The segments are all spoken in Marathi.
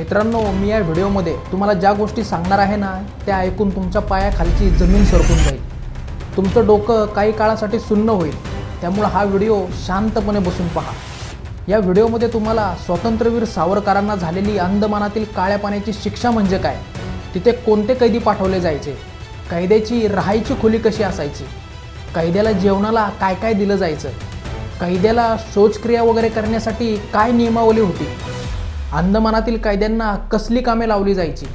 मित्रांनो मी या व्हिडिओमध्ये तुम्हाला ज्या गोष्टी सांगणार आहे ना त्या ऐकून तुमच्या पायाखालची जमीन सरकून जाईल. तुमचं डोकं काही काळासाठी सुन्न होईल. त्यामुळं हा व्हिडिओ शांतपणे बसून पहा. या व्हिडिओमध्ये तुम्हाला स्वातंत्र्यवीर सावरकरांना झालेली अंदमानातील काळ्या पाण्याची शिक्षा म्हणजे काय? तिथे कोणते कैदी पाठवले जायचे? कैद्याची राहायची खोली कशी असायची? कैद्याला जेवणाला काय काय दिलं जायचं? कैद्याला शौचक्रिया वगैरे करण्यासाठी काय नियमावली होती? अंदमानातील कैद्यांना कसली कामे लावली जायची?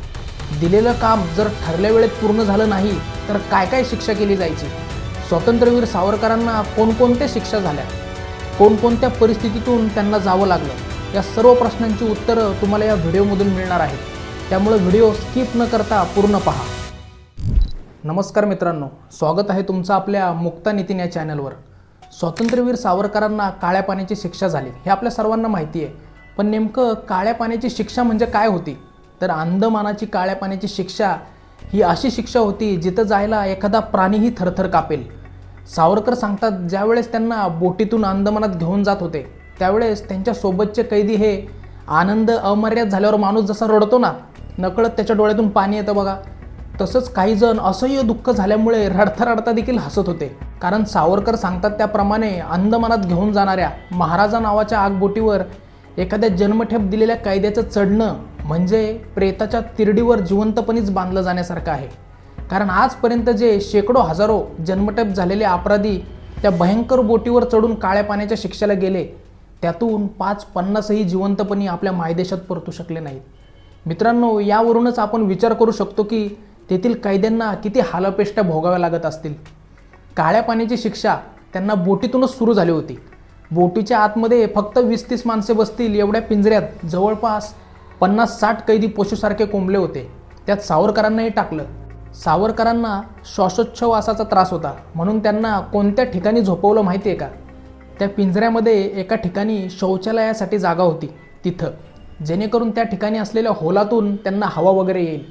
दिलेलं काम जर ठरल्या वेळेत पूर्ण झालं नाही तर काय काय शिक्षा केली जायची? स्वातंत्र्यवीर सावरकरांना कोणकोणत्या शिक्षा झाल्या? कोणकोणत्या परिस्थितीतून त्यांना जावं लागलं? या सर्व प्रश्नांची उत्तरं तुम्हाला या व्हिडिओमधून मिळणार आहेत. त्यामुळे व्हिडिओ स्किप न करता पूर्ण पहा. नमस्कार मित्रांनो स्वागत आहे तुमचं आपल्या मुक्ता नितीन या चॅनलवर. स्वातंत्र्यवीर सावरकरांना काळ्या पाण्याची शिक्षा झाली हे आपल्या सर्वांना माहिती आहे. पण नेमकं काळ्या पाण्याची शिक्षा म्हणजे काय होती? तर अंदमानाची काळ्या पाण्याची शिक्षा ही अशी शिक्षा होती जिथं जायला एखादा प्राणीही थरथर कापेल. सावरकर सांगतात ज्यावेळेस त्यांना बोटीतून अंदमानात घेऊन जात होते त्यावेळेस त्यांच्या सोबतचे कैदी हे आनंद अमर्याद झाल्यावर माणूस जसा रडतो ना नकळत त्याच्या डोळ्यातून पाणी येतं बघा. तसंच काही जण असह्य दुःख झाल्यामुळे रडता रडता देखील हसत होते. कारण सावरकर सांगतात त्याप्रमाणे अंदमानात घेऊन जाणाऱ्या महाराजा नावाच्या आगबोटीवर एखाद्या जन्मठेप दिलेल्या कायद्याचं चढणं म्हणजे प्रेताच्या तिरडीवर जिवंतपणीच बांधलं जाण्यासारखं आहे. कारण आजपर्यंत जे शेकडो हजारो जन्मठेप झालेले अपराधी त्या भयंकर बोटीवर चढून काळ्या पाण्याच्या शिक्षेला गेले त्यातून पाच पन्नासही जिवंतपणी आपल्या मायदेशात परतू शकले नाहीत. मित्रांनो यावरूनच आपण विचार करू शकतो की तेथील कैद्यांना किती हालापेष्ट्या भोगाव्या लागत असतील. काळ्या पाण्याची शिक्षा त्यांना बोटीतूनच सुरू झाली होती. बोटीच्या आतमध्ये फक्त वीस तीस माणसे बसतील एवढ्या पिंजऱ्यात. जवळपास पन्नास साठ कैदी पशुसारखे कोंबले होते. त्यात सावरकरांनाही टाकलं. सावरकरांना श्वासोच्छवासाचा त्रास होता. म्हणून त्यांना कोणत्या ठिकाणी झोपवलं माहिती आहे का? त्या पिंजऱ्यामध्ये एका ठिकाणी शौचालयासाठी जागा होती. तिथं. जेणेकरून त्या ठिकाणी असलेल्या होलातून त्यांना हवा वगैरे येईल.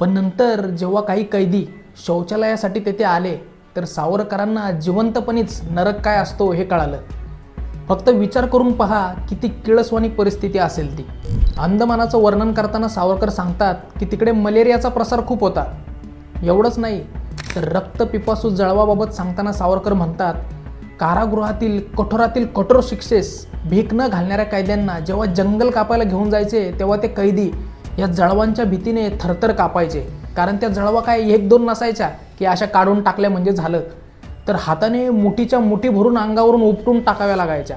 पण नंतर जेव्हा काही कैदी शौचालयासाठी तेथे आले तर सावरकरांना जिवंतपणीच नरक काय असतो हे कळालं. फक्त विचार करून पहा किती किळसवानी परिस्थिती असेल ती. अंदमानाचं वर्णन करताना सावरकर सांगतात की तिकडे मलेरियाचा प्रसार खूप होता. एवढंच नाही तर रक्तपिपासू जळवाबाबत सांगताना सावरकर म्हणतात कारागृहातील कठोरातील कठोर शिक्षेस भीक न घालणाऱ्या कैद्यांना जेव्हा जंगल कापायला घेऊन जायचे तेव्हा ते कैदी या जळवांच्या भीतीने थरथर कापायचे. कारण त्या जळवा काय एक दोन नसायच्या की अशा काढून टाकल्या म्हणजे झालं. तर हाताने मुठीच्या मुठी भरून अंगावरून उपटून टाकाव्या लागायच्या.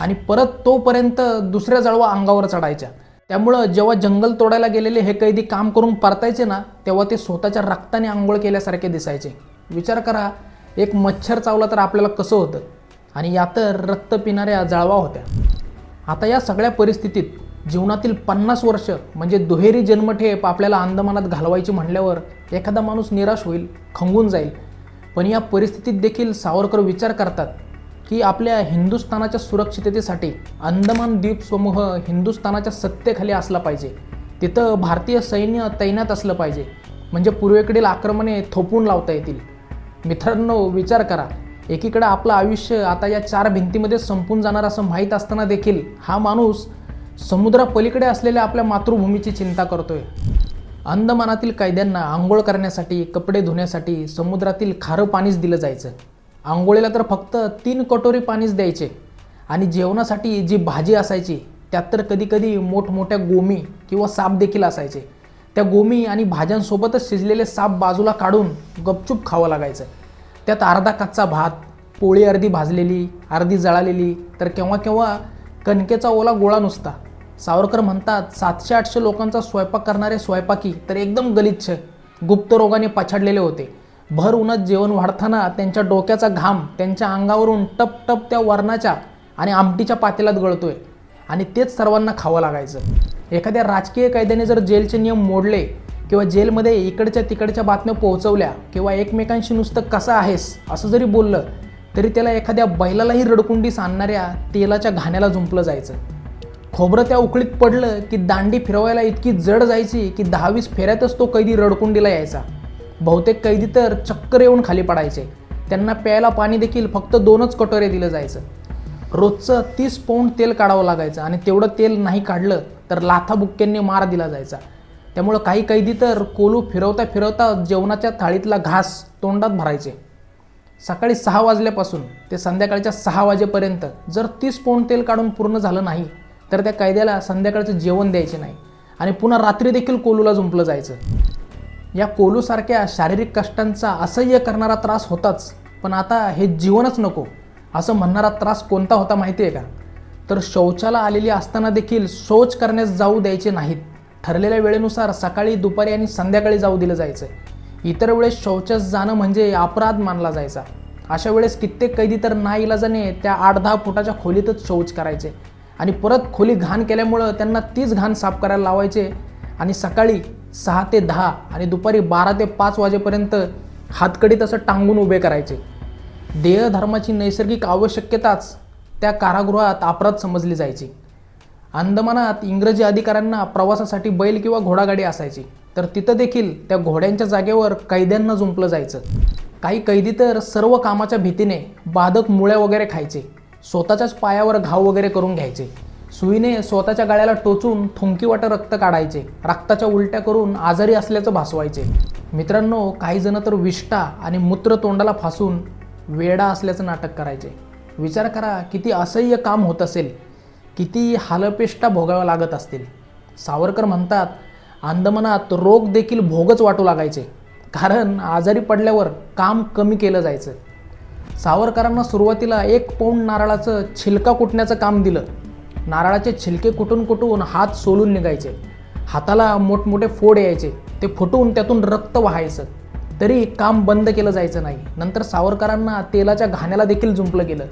आणि परत तोपर्यंत दुसऱ्या जळवा अंगावर चढायच्या. त्यामुळं जेव्हा जंगल तोडायला गेलेले हे कैदी काम करून परतायचे ना तेव्हा ते स्वतःच्या रक्ताने आंघोळ केल्यासारखे दिसायचे. विचार करा एक मच्छर चावला तर आपल्याला कसं होतं? आणि या तर रक्त पिणाऱ्या जळवा होत्या. आता या सगळ्या परिस्थितीत जीवनातील पन्नास वर्ष म्हणजे दुहेरी जन्मठेप आपल्याला अंदमानात घालवायची म्हणल्यावर एखादा माणूस निराश होईल खंगून जाईल. पण या परिस्थितीत देखील सावरकर विचार करतात की आपल्या हिंदुस्थानाच्या सुरक्षिततेसाठी अंदमान द्वीप समूह हिंदुस्थानाच्या सत्तेखाली असला पाहिजे. तिथं भारतीय सैन्य तैनात असलं पाहिजे. म्हणजे पूर्वेकडील आक्रमणे थोपून लावता येतील. मित्रांनो विचार करा. एकीकडे आपलं आयुष्य आता या चार भिंतीमध्ये संपून जाणार असं माहीत असताना देखील हा माणूस समुद्रापलीकडे असलेल्या आपल्या मातृभूमीची चिंता करतोय. अंदमानातील कैद्यांना आंघोळ करण्यासाठी कपडे धुण्यासाठी समुद्रातील खारं पाणीच दिलं जायचं. आंघोळीला तर फक्त तीन कटोरी पाणीच द्यायचे. आणि जेवणासाठी जी भाजी असायची त्यात तर कधीकधी मोठमोठ्या गोमी किंवा साप देखील असायचे. त्या गोमी आणि भाज्यांसोबतच शिजलेले साप बाजूला काढून गपचूप खावं लागायचं. त्यात अर्धा कच्चा भात पोळी अर्धी भाजलेली अर्धी जळालेली तर केव्हा केव्हा कणकेचा ओला गोळा नुसता. सावरकर म्हणतात सातशे आठशे लोकांचा स्वयंपाक करणारे स्वयंपाकी तर एकदम गलिच्छ गुप्त रोगाने पछाडलेले होते. भर उन्हात जेवण वाढताना त्यांच्या डोक्याचा घाम त्यांच्या अंगावरून टप टप त्या वरणाच्या आणि आमटीच्या पातेल्यात गळतोय. आणि तेच सर्वांना खावं लागायचं. एखाद्या राजकीय कायद्याने जर जेलचे नियम मोडले किंवा जेलमध्ये इकडच्या तिकडच्या बातम्या पोहोचवल्या किंवा एकमेकांशी नुसतं कसं आहेस असं जरी बोललं तरी त्याला एखाद्या बैलालाही रडकुंडीस आणणाऱ्या तेलाच्या घाण्याला झुंपलं जायचं. खोबरं त्या उकळीत पडलं की दांडी फिरवायला इतकी जड जायची की दहावीस फेऱ्यातच तो कैदी रडकुंडीला यायचा. बहुतेक कैदी तर चक्कर येऊन खाली पडायचे. त्यांना प्यायला पाणी देखील फक्त दोनच कटोरे दिलं जायचं. रोजचं तीस पौंड तेल काढावं लागायचं आणि तेवढं तेल नाही काढलं तर लाथाबुक्क्यांनी मार दिला जायचा. त्यामुळं काही कैदी तर कोलू फिरवता फिरवता जेवणाच्या थाळीतला घास तोंडात भरायचे. सकाळी सहा वाजल्यापासून ते संध्याकाळच्या सहा वाजेपर्यंत जर तीस पौंड तेल काढून पूर्ण झालं नाही तर त्या कैद्याला संध्याकाळचं जेवण द्यायचे नाही. आणि पुन्हा रात्री देखील कोलूला जुंपलं जायचं. या कोलूसारख्या शारीरिक कष्टांचा असह्य करणारा त्रास होताच. पण आता हे जीवनच नको. असं म्हणणारा त्रास कोणता होता माहिती आहे का? तर शौचाला आलेली असताना देखील शौच करण्यास जाऊ द्यायचे नाहीत. ठरलेल्या वेळेनुसार सकाळी दुपारी आणि संध्याकाळी जाऊ दिलं जायचं. इतर वेळेस शौचास जाणं म्हणजे अपराध मानला जायचा. अशा वेळेस कित्येक कैदी तर नाईलाजाने त्या आठ दहा फुटाच्या खोलीतच शौच करायचे. आणि परत खोली घाण केल्यामुळं त्यांना तीच घाण साफ करायला लावायचे. आणि सकाळी सहा ते दहा आणि दुपारी बारा ते पाच वाजेपर्यंत हातकडीत असं टांगून उभे करायचे. देहधर्माची नैसर्गिक आवश्यकताच त्या कारागृहात अपराध समजली जायची. अंदमानात इंग्रजी अधिकाऱ्यांना प्रवासासाठी बैल किंवा घोडागाडी असायची. तर तिथं देखील त्या घोड्यांच्या जागेवर कैद्यांना जुंपलं जायचं. काही कैदी तर सर्व कामाच्या भीतीने बाधक मुळ्या वगैरे खायचे. स्वतःच्याच पायावर घाव वगैरे करून घ्यायचे. सुईने स्वतःच्या गळ्याला टोचून थुंकीवाटं रक्त काढायचे. रक्ताच्या उलट्या करून आजारी असल्याचं भासवायचे. मित्रांनो काही जण तर विष्टा आणि मूत्र तोंडाला फासून वेडा असल्याचं नाटक करायचे. विचार करा किती असह्य काम होत असेल. किती हालपेष्टा भोगाव्या लागत असतील. सावरकर म्हणतात अंदमनात रोग देखील भोगच वाटू लागायचे. कारण आजारी पडल्यावर काम कमी केलं जायचं. सावरकरांना सुरुवातीला एक पौंड नारळाचं छिलका कुटण्याचं काम दिलं. नारळाचे छिलके कुटून कुटून हात सोलून निघायचे. हाताला मोठमोठे फोड यायचे. ते फुटून त्यातून रक्त वाहायचं. तरी काम बंद केलं जायचं नाही. नंतर सावरकरांना तेलाच्या घाण्याला देखील जुंपलं गेलं.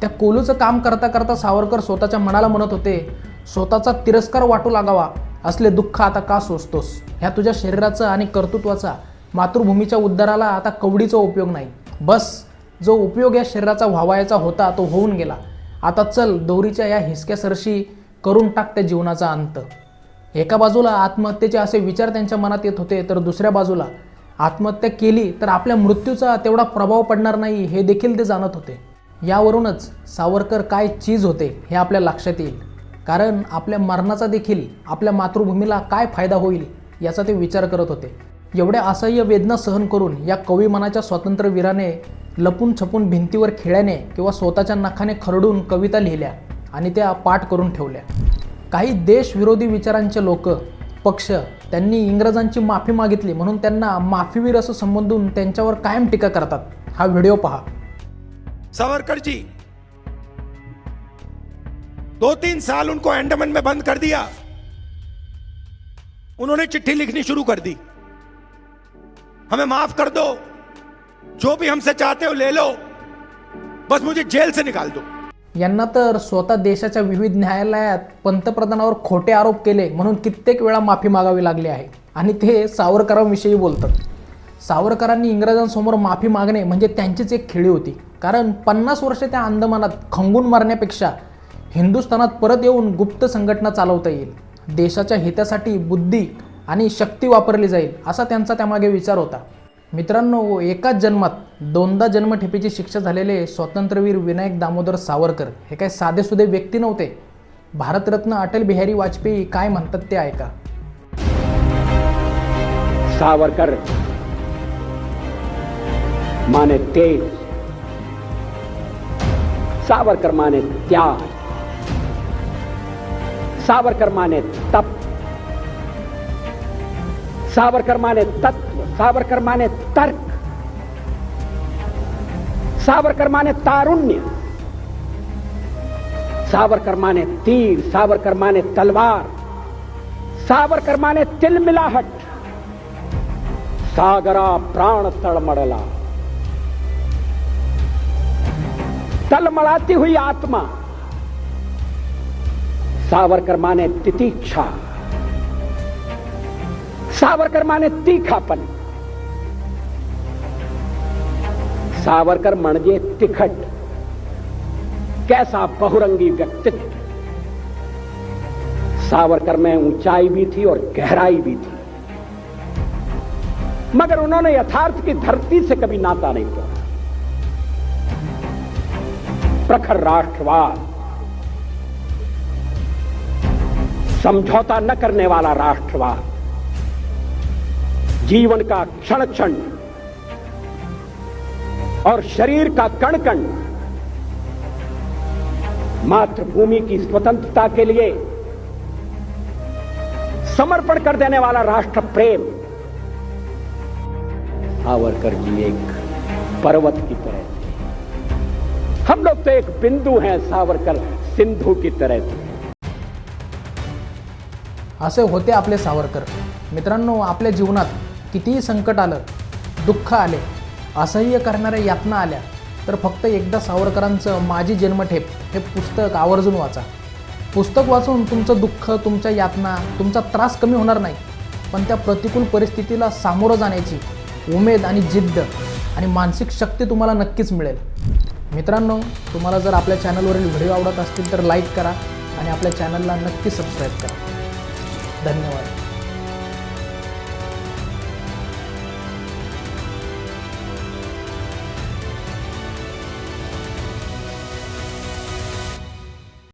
त्या कोलूचं काम करता करता सावरकर स्वतःच्या मनाला म्हणत होते स्वतःचा तिरस्कार वाटू लागावा. असले दुःख आता का सोसतोस? ह्या तुझ्या शरीराचा आणि कर्तृत्वाचा मातृभूमीच्या उद्धाराला आता कवडीचा उपयोग नाही. बस जो उपयोग या शरीराचा व्हावायचा होता तो होऊन गेला. आता चल दोरीच्या या हिसक्या सरशी करून टाक त्या जीवनाचा अंत. एका बाजूला आत्महत्येचे असे विचार त्यांच्या मनात येत होते तर दुसऱ्या बाजूला आत्महत्या केली तर आपल्या मृत्यूचा तेवढा प्रभाव पडणार नाही हे देखील ते जाणत होते. यावरूनच सावरकर काय चीज होते हे आपल्या लक्षात येईल. कारण आपल्या मरणाचा देखील आपल्या मातृभूमीला काय फायदा होईल याचा ते विचार करत होते. एवढ्या असह्य वेदना सहन करून या कवी मनाच्या स्वातंत्र्यवीराने लपून छपून भिंतीवर खेळ्याने किंवा स्वतःच्या नखाने खरडून कविता लिहिल्या आणि त्या पाठ करून ठेवल्या. काही देशविरोधी विचारांचे लोक पक्ष त्यांनी इंग्रजांची माफी मागितली म्हणून त्यांना माफीवीर असं संबोधून त्यांच्यावर कायम टीका करतात. हा व्हिडिओ पहा. सावरकरजी दो तीन साल उनको अंडमान में बंद कर दिया। उन्होंने चिट्ठी लिखनी शुरू कर दी। हमें माफ कर दो। जो भी हमसे चाहते हो ले लो। बस मुझे जेल से निकाल दो। यांना तर स्वतः देशाच्या विविध न्यायालयात पंतप्रधानावर खोटे आरोप केले म्हणून कित्येक वेळा माफी मागावी लागली आहे. आणि ते सावरकरांविषयी बोलतात. सावरकरांनी इंग्रजांसमोर माफी मागणे म्हणजे त्यांचीच एक खेळी होती. कारण पन्नास वर्षे त्या अंदमानात खंगून मारण्यापेक्षा हिंदुस्थानात परत येऊन गुप्त संघटना चालवता येईल. देशाच्या हितासाठी बुद्धी आणि शक्ती वापरली जाईल असा त्यांचा त्यामागे विचार होता. मित्रांनो एकाच जन्मात दोनदा जन्मठेपेची शिक्षा झालेले स्वातंत्र्यवीर विनायक दामोदर सावरकर हे काय साधेसुधे व्यक्ती नव्हते? भारतरत्न अटल बिहारी वाजपेयी काय म्हणतात ते ऐका. सावरकर माने तेज. सावरकर माने त्याग. सावरकर माने तप. सावरकर माने तत्व. सावरकर माने तर्क सावरकर माने तारुण्य सावरकर माने तीर सावरकर माने तलवार सावरकर माने तिलमिलाहट सागरा प्राण तळमळला तलमळाती हुई आत्मा सावरकर माने तितीक्षा सावरकर माने तीखापन सावरकर म्हणजे तिखट, कैसा बहुरंगी व्यक्तित्व। सावरकर में ऊंचाई भी थी और गहराई भी थी। मगर उन्होंने यथार्थ की धरती से कभी नाता नहीं तोड़ा। प्रखर राष्ट्रवाद, समझौता न करने वाला राष्ट्रवाद, जीवन का क्षण क्षण और शरीर का कण कण मातृभूमि की स्वतंत्रता के लिए समर्पण कर देने वाला राष्ट्र प्रेम सावरकर जी एक पर्वत की तरह थे। हम लोग तो एक बिंदु हैं सावरकर सिंधु की तरह थे। असे होते आपले सावरकर। मित्रांनो आपल्या जीवनात कितीही संकट आलं दुःख आले असह्य करणाऱ्या यातना आल्या. तर फक्त एकदा सावरकरांचं माझी जन्मठेप हे पुस्तक आवर्जून वाचा. पुस्तक वाचून तुमचं दुःख तुमच्या यातना तुमचा त्रास कमी होणार नाही. पण त्या प्रतिकूल परिस्थितीला सामोरं जाण्याची उमेद आणि जिद्द आणि मानसिक शक्ती तुम्हाला नक्कीच मिळेल. मित्रांनो तुम्हाला जर आपल्या चॅनलवरील व्हिडिओ आवडत असतील तर लाईक करा आणि आपल्या चॅनलला नक्की सबस्क्राईब करा. धन्यवाद.